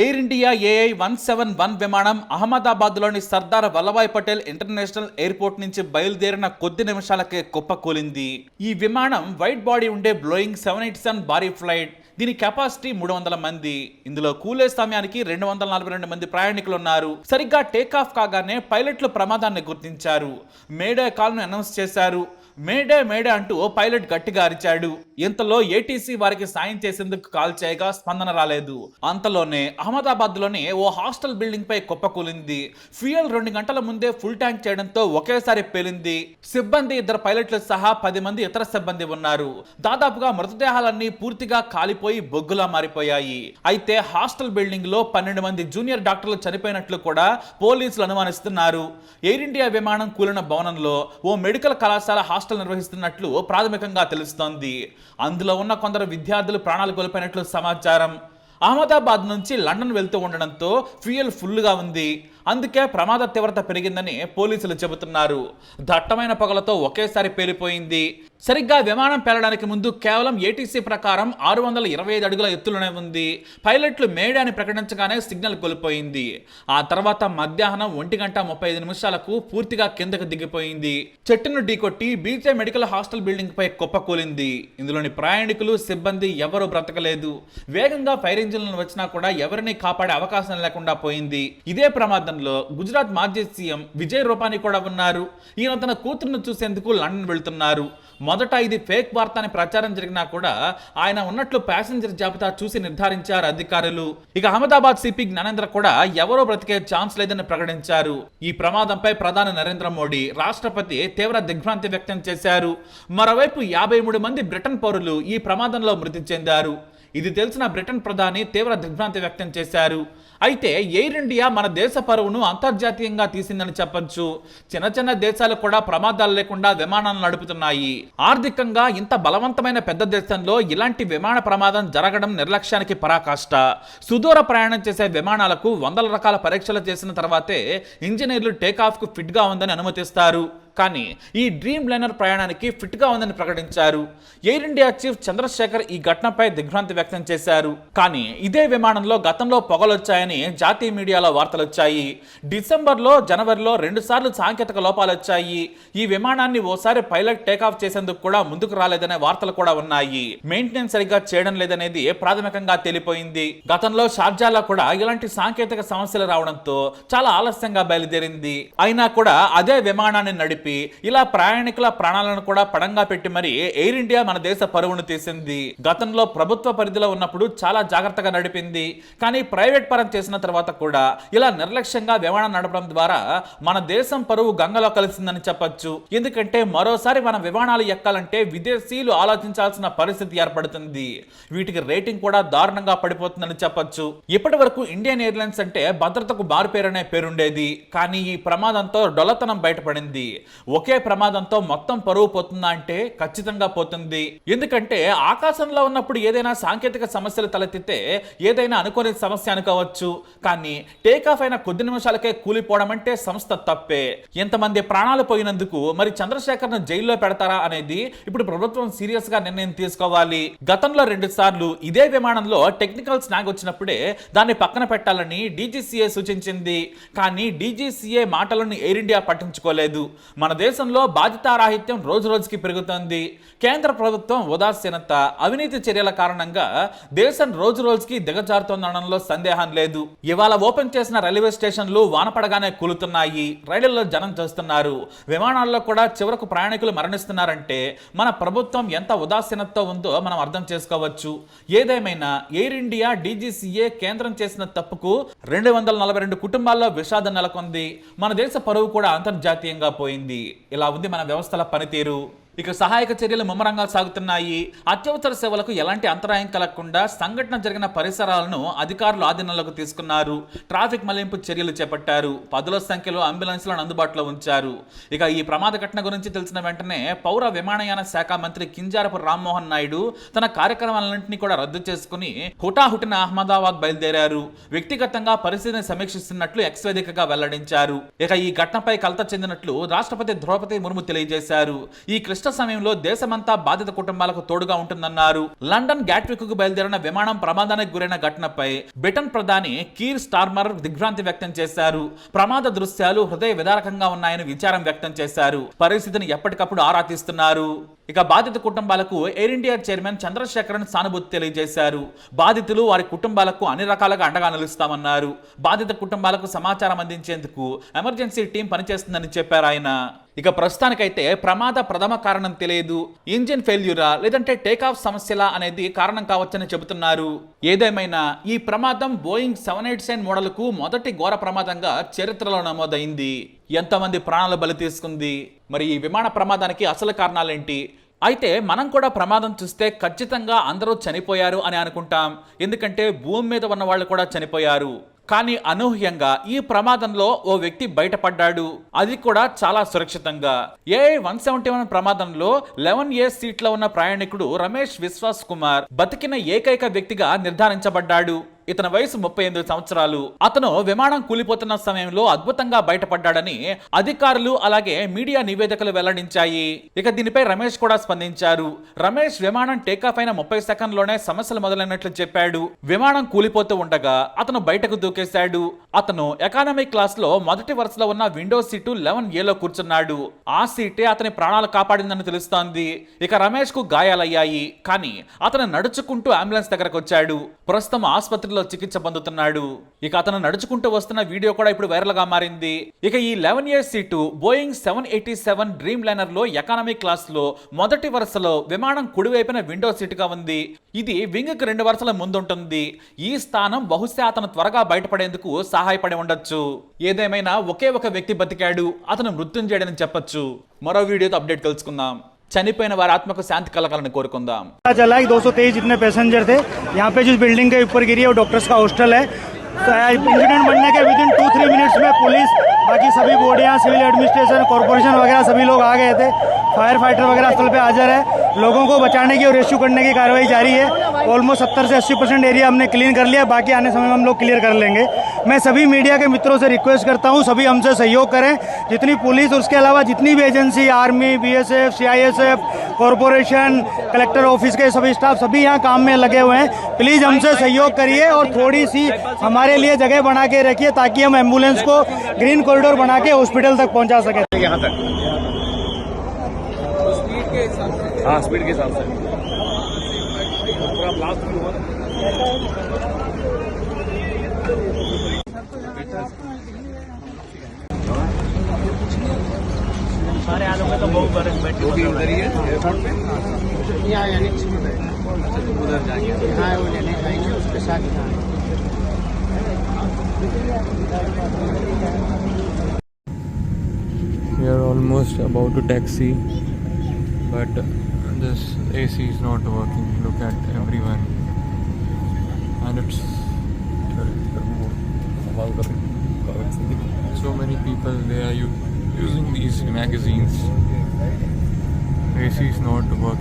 Air India AI one seven one విమానం అహ్మదాబాద్లోని Sardar Vallabhbhai Patel international airport నుంచి బయలుదేరిన కొద్ది నిమిషాలకే కుప్పకూలింది. ఈ విమానం వైట్ బాడీ ఉండే బ్లోయింగ్ సెవెన్ ఎయిట్ సెవెన్ భారీ ఫ్లైట్. దీని కెపాసిటీ మూడు వందల మంది. ఇందులో కూలే సమయానికి రెండు వందల నలభై రెండు మంది ప్రయాణికులు ఉన్నారు సరిగ్గా టేక్ ఆఫ్ కాగానే పైలట్లు ప్రమాదాన్ని గుర్తించారు. మేడే కాల్ను అనౌన్స్ చేశారు. మేడే మేడే అంటూ పైలట్ గట్టిగా అరిచాడు. ఇంతలో ఏటీసీ వారికి సాయం చేసేందుకు కాల్ చేయగా స్పందన రాలేదు. అంతలోనే అహ్మదాబాద్లోని ఓ హాస్టల్ బిల్డింగ్ పై కుప్పకూలింది ఫ్యూయల్ రెండు గంటల ముందే ఫుల్ ట్యాంక్ చేయడంతో ఒకేసారి పేలింది. సిబ్బంది ఇద్దరు పైలట్లు సహా పది మంది ఇతర సిబ్బంది ఉన్నారు. దాదాపుగా మృతదేహాలన్నీ పూర్తిగా కాలిపోయి బొగ్గులా మారిపోయాయి. అయితే హాస్టల్ బిల్డింగ్లో పన్నెండు మంది జూనియర్ డాక్టర్లు చనిపోయినట్లు కూడా పోలీసులు అనుమానిస్తున్నారు. ఎయిర్ ఇండియా విమానం కూలిన భవనంలో ఓ మెడికల్ కళాశాల హాస్టల్ నిర్వహిస్తున్నట్లు ప్రాథమికంగా తెలుస్తోంది. అందులో ఉన్న కొందరు విద్యార్థులు ప్రాణాలు కోల్పోయినట్లు సమాచారం. అహ్మదాబాద్ నుంచి లండన్ వెళ్తూ ఉండడంతో ఫ్యూయల్ ఫుల్గా ఉంది. అందుకే ప్రమాద తీవ్రత పెరిగిందని పోలీసులు చెబుతున్నారు. దట్టమైన పొగలతో ఒకేసారి పేలిపోయింది. సరిగ్గా విమానం పేలడానికి ముందు కేవలం ఏటీసీ ప్రకారం ఆరు వందల ఇరవై ఐదు అడుగుల ఎత్తులోనే ఉంది. పైలట్లు మేడే అని ప్రకటించగానే సిగ్నల్ కోల్పోయింది. ఆ తర్వాత మధ్యాహ్నం ఒంటి గంట ముప్పై ఐదు నిమిషాలకు పూర్తిగా కిందకు దిగిపోయింది. చెట్టును ఢీకొట్టి బీచే మెడికల్ హాస్టల్ బిల్డింగ్ పై కుప్పకూలింది ఇందులోని ప్రయాణికులు సిబ్బంది ఎవరూ బ్రతకలేదు. వేగంగా ఫైర్ ఇంజిన్లను వచ్చినా కూడా ఎవరిని కాపాడే అవకాశం లేకుండా పోయింది. ఇదే ప్రమాదంలో గుజరాత్ మాజీ సీఎం విజయ్ రూపాని కూడా ఉన్నారు. ఈయన తన కూతురును చూసేందుకు లండన్ వెళ్తున్నారు. మొదట ఇది ఫేక్ వార్త అని ప్రచారం జరిగినా కూడా ఆయన ఉన్నట్లు ప్యాసింజర్ జాబితా చూసి నిర్ధారించారు అధికారులు. ఇక అహ్మదాబాద్ సిపి జ్ఞానేంద్ర కూడా ఎవరో బ్రతికే ఛాన్స్ లేదని ప్రకటించారు. ఈ ప్రమాదంపై ప్రధాని నరేంద్ర మోడీ రాష్ట్రపతి తీవ్ర దిగ్భ్రాంతి వ్యక్తం చేశారు. మరోవైపు యాభై మూడు మంది బ్రిటన్ పౌరులు ఈ ప్రమాదంలో మృతి చెందారు. ఇది తెలిసిన బ్రిటన్ ప్రధాని తీవ్ర దిగ్భ్రాంతి వ్యక్తం చేశారు. అయితే ఎయిర్ ఇండియా మన దేశ పరువును అంతర్జాతీయంగా తీసిందని చెప్పొచ్చు. చిన్న చిన్న దేశాలు కూడా ప్రమాదాలు లేకుండా విమానాలు నడుపుతున్నాయి. ఆర్థికంగా ఇంత బలవంతమైన పెద్ద దేశంలో ఇలాంటి విమాన ప్రమాదం జరగడం నిర్లక్ష్యానికి పరాకాష్ట. సుదూర ప్రయాణం చేసే విమానాలకు వందల రకాల పరీక్షలు చేసిన తర్వాతే ఇంజనీర్లు టేకాఫ్కు ఫిట్గా ఉందని అనుమతిస్తారు. కానీ ఈ డ్రీమ్ లైనర్ ప్రయాణానికి ఫిట్గా ఉందని ప్రకటించారు. ఎయిర్ ఇండియా చీఫ్ చంద్రశేఖర్ ఈ ఘటనపై దిగ్భ్రాంతి వ్యక్తం చేశారు. కానీ ఇదే విమానంలో గతంలో పొగలొచ్చాయని జాతీయ మీడియాలో వార్తలు వచ్చాయి డిసెంబర్లో జనవరిలో రెండుసార్లు సాంకేతిక లోపాలు వచ్చాయి ఈ విమానాన్ని ఓసారి పైలట్ టేకాఫ్ చేసేందుకు కూడా ముందుకు రాలేదనే వార్తలు కూడా ఉన్నాయి. మెయింటెనెన్స్ సరిగ్గా చేయడం లేదనేది ప్రాథమికంగా తెలిపోయింది. గతంలో షార్జాలో కూడా ఇలాంటి సాంకేతిక సమస్యలు రావడంతో చాలా ఆలస్యంగా బయలుదేరింది. అయినా కూడా అదే విమానాన్ని నడిపి ఇలా ప్రయాణికుల ప్రాణాలను కూడా పడంగా పెట్టి మరి ఎయిర్ ఇండియా మన దేశ పరువును తీసింది. గతంలో ప్రభుత్వ పరిధిలో ఉన్నప్పుడు చాలా జాగ్రత్తగా నడిపింది. కానీ ప్రైవేట్ పరం చేసిన తర్వాత కూడా ఇలా నిర్లక్ష్యంగా విమానం నడపడం ద్వారా మన దేశం పరువు గంగలో కలిసిందని చెప్పొచ్చు. ఎందుకంటే మరోసారి మన విమానాలు ఎక్కాలంటే విదేశీయులు ఆలోచించాల్సిన పరిస్థితి ఏర్పడుతుంది. వీటికి రేటింగ్ కూడా దారుణంగా పడిపోతుందని చెప్పొచ్చు. ఇప్పటి వరకు ఇండియన్ ఎయిర్లైన్స్ అంటే భద్రతకు మారుపేరనే పేరుండేది. కానీ ఈ ప్రమాదంతో డొల్లతనం బయటపడింది. ఒకే ప్రమాదంతో మొత్తం పరువు పోతుందా అంటే ఖచ్చితంగా పోతుంది. ఎందుకంటే ఆకాశంలో ఉన్నప్పుడు ఏదైనా సాంకేతిక సమస్యలు తలెత్తితే ఏదైనా అనుకోని సమస్య అనుకోవచ్చు. కానీ టేక్ ఆఫ్ అయిన కొద్ది నిమిషాలకే కూలిపోవడం అంటే సంస్థ తప్పే. ఎంతమంది ప్రాణాలు పోయినందుకు మరి చంద్రశేఖర్ను జైల్లో పెడతారా అనేది ఇప్పుడు ప్రభుత్వం సీరియస్గా నిర్ణయం తీసుకోవాలి. గతంలో రెండు సార్లు ఇదే విమానంలో టెక్నికల్ స్నాగ్ వచ్చినప్పుడే దాన్ని పక్కన పెట్టాలని డీజీసీఏ సూచించింది. కానీ డీజీసీఏ మాటలను ఎయిర్ ఇండియా పట్టించుకోలేదు. మన దేశంలో బాధితారాహిత్యం రోజు రోజుకి పెరుగుతోంది. కేంద్ర ప్రభుత్వం ఉదాసీనత అవినీతి చర్యల కారణంగా దేశం రోజు రోజుకి దిగజారుతోందనడంలో సందేహం లేదు. ఇవాళ ఓపెన్ చేసిన రైల్వే స్టేషన్లు వానపడగానే కూలుతున్నాయి. రైళ్ళలో జనం చేస్తున్నారు. విమానాల్లో కూడా చివరకు ప్రయాణికులు మరణిస్తున్నారంటే మన ప్రభుత్వం ఎంత ఉదాసీనతతో ఉందో మనం అర్థం చేసుకోవచ్చు. ఏదేమైనా ఎయిర్ ఇండియా డీజీసీఏ కేంద్రం చేసిన తప్పుకు రెండు వందల నలభై రెండు కుటుంబాల్లో విషాదం నెలకొంది. మన దేశ పరువు కూడా అంతర్జాతీయంగా పోయింది. ఇలా ఉంది మన వ్యవస్థల పనితీరు. ఇక సహాయక చర్యలు ముమ్మరంగా సాగుతున్నాయి. అత్యవసర సేవలకు ఎలాంటి అంతరాయం కలగకుండా సంఘటన జరిగిన పరిసరాలను అధికారులు ఆధీనంలోకి తీసుకున్నారు. ట్రాఫిక్ మళ్ళింపు చర్యలు చేపట్టారు. పదుల సంఖ్యలో అంబులెన్స్లను అందుబాటులో ఉంచారు. ఇక ఈ ప్రమాద ఘటన గురించి తెలిసిన వెంటనే పౌర విమానయాన శాఖ మంత్రి కింజారపు రామ్మోహన్ నాయుడు తన కార్యక్రమాలన్నింటినీ కూడా రద్దు చేసుకుని హుటాహుటిన అహ్మదాబాద్ బయలుదేరారు. వ్యక్తిగతంగా పరిస్థితిని సమీక్షిస్తున్నట్లు ఎక్స్ వేదికగా వెల్లడించారు. ఇక ఈ ఘటనపై కలత చెందినట్లు రాష్ట్రపతి ద్రౌపది ముర్ము తెలియజేశారు. ఈ కృష్ణ క్లిష్ట సమయంలో దేశమంతా బాధిత కుటుంబాలకు తోడుగా ఉంటుందన్నారు. లండన్ గ్యాట్విక్కు బయలుదేరిన విమానం ప్రమాదానికి గురైన ఘటనపై బ్రిటన్ ప్రధాని కీర్ స్టార్మర్ దిగ్భ్రాంతి వ్యక్తం చేశారు. ప్రమాద దృశ్యాలు హృదయ విదారకంగా ఉన్నాయని విచారం వ్యక్తం చేశారు. పరిస్థితిని ఎప్పటికప్పుడు ఆరా తీస్తున్నారు. ఇక బాధిత కుటుంబాలకు ఎయిర్ ఇండియా చైర్మన్ చంద్రశేఖరన్ సానుభూతి తెలియజేశారు. బాధితులు వారి కుటుంబాలకు అన్ని రకాలుగా అండగా నిలుస్తామన్నారు. బాధిత కుటుంబాలకు సమాచారం అందించేందుకు ఎమర్జెన్సీ టీం పనిచేస్తుందని చెప్పారు ఆయన. ఇక ప్రస్తుతానికైతే ప్రమాద ప్రథమ కారణం తెలియదు ఇంజిన్ ఫెయిల్యూరా లేదంటే టేకాఫ్ సమస్యలా అనేది కారణం కావచ్చని చెబుతున్నారు. ఏదేమైనా ఈ ప్రమాదం బోయింగ్ సెవెన్ ఎయిట్ సెవెన్ మోడల్కు మొదటి ఘోర ప్రమాదంగా చరిత్రలో నమోదైంది. ఎంతమంది ప్రాణాలు బలి తీసుకుంది? మరి ఈ విమాన ప్రమాదానికి అసలు కారణాలేంటి? అయితే మనం కూడా ప్రమాదం చూస్తే ఖచ్చితంగా అందరూ చనిపోయారు అని అనుకుంటాం. ఎందుకంటే భూమి మీద ఉన్న వాళ్ళు కూడా చనిపోయారు. కానీ అనూహ్యంగా ఈ ప్రమాదంలో ఓ వ్యక్తి బయటపడ్డాడు. అది కూడా చాలా సురక్షితంగా. ఏ వన్ సెవెంటీ వన్ ప్రమాదంలో లెవెన్ ఏ సీట్లో ఉన్న ప్రయాణికుడు రమేష్ విశ్వాస్ కుమార్ బతికిన ఏకైక వ్యక్తిగా నిర్ధారించబడ్డాడు. ఇతని వయసు ముప్పై ఎనిమిది సంవత్సరాలు. అతను విమానం కూలిపోతున్న సమయంలో అద్భుతంగా బయటపడ్డాడని అధికారులు అలాగే మీడియా నివేదికలు వెల్లడించాయి. ఇక దీనిపై రమేష్ కూడా స్పందించారు. రమేష్ విమానం టేకాఫ్ అయిన ముప్పై సెకండ్లోనే సమస్యలు మొదలైనట్లు చెప్పాడు. విమానం కూలిపోతూ ఉండగా అతను బయటకు దూకేశాడు. అతను ఎకానమీ క్లాస్లో మొదటి వరుసలో ఉన్న విండో సీటు లెవెన్ ఏలో కూర్చున్నాడు. ఆ సీటే అతని ప్రాణాలు కాపాడిందని తెలుస్తోంది. ఇక రమేష్కు గాయాలయ్యాయి. కానీ అతను నడుచుకుంటూ అంబులెన్స్ దగ్గరకు వచ్చాడు ప్రస్తుతం ఆసుపత్రిలో చికిత్స పొందుతున్నాడు. ఇక అతను నడుచుకుంటూ వస్తున్న వీడియో కూడా ఇప్పుడు వైరల్గా మారింది. ఇక ఈ eleven years seat Boeing seven eighty seven dream లైనర్లో ఎకానమీ క్లాస్లో మొదటి వరుసలో విమానం కుడివైపున విండో సీటుగా ఉంది. ఇది వింగ్కి రెండు వరుసల ముందుంటుంది. ఈ స్థానం బహుశా అతను త్వరగా బయటపడేందుకు సహాయపడి ఉండొచ్చు. ఏదేమైనా ఒకే ఒక వ్యక్తి బతికాడు. అతను మృత్యుంజయుడని చెప్పొచ్చు. మరో వీడియోతో అప్డేట్ తెలుసుకుందాం. చనిపోయిన వారి ఆత్మకు శాంతి కలగాలని కోరుకుందాం पता चला कि 223 जितने पैसेंजर थे यहाँ पे जिस बिल्डिंग के ऊपर गिरी है वो डॉक्टर्स का हॉस्टल है तो इंसिडेंट बनने के with in two three minutes में पुलिस बाकी सभी बॉडियाँ सिविल एडमिनिस्ट्रेशन कॉरपोरेशन वगैरह सभी लोग आ गए थे फायर फाइटर वगैरह स्थल पे हाजिर है लोगों को बचाने की और रेस्क्यू करने की कार्रवाई जारी है ऑलमोस्ट सत्तर से अस्सी परसेंट एरिया हमने क्लीन कर लिया बाकी आने समय में हम लोग क्लियर कर लेंगे मैं सभी मीडिया के मित्रों से रिक्वेस्ट करता हूँ सभी हमसे सहयोग करें। जितनी पुलिस उसके अलावा जितनी भी agency army BSF CISF corporation collector office के सभी स्टाफ सभी यहाँ काम में लगे हुए हैं। प्लीज़ हमसे सहयोग करिए और थोड़ी सी हमारे लिए जगह बना के रखिए ताकि हम एंबुलेंस को ग्रीन कॉरिडोर बना के हॉस्पिटल तक पहुँचा सकें। यहाँ तक। हाँ स्पीड के हिसाब से। पूरा ब्लास्ट भी हुआ जो भी उधर ही है एयरपोर्ट पे उधर जाएंगे We are almost about to taxi, but this AC is not working. Look at everyone, and it's so many people. They are using these magazines. AC is not working.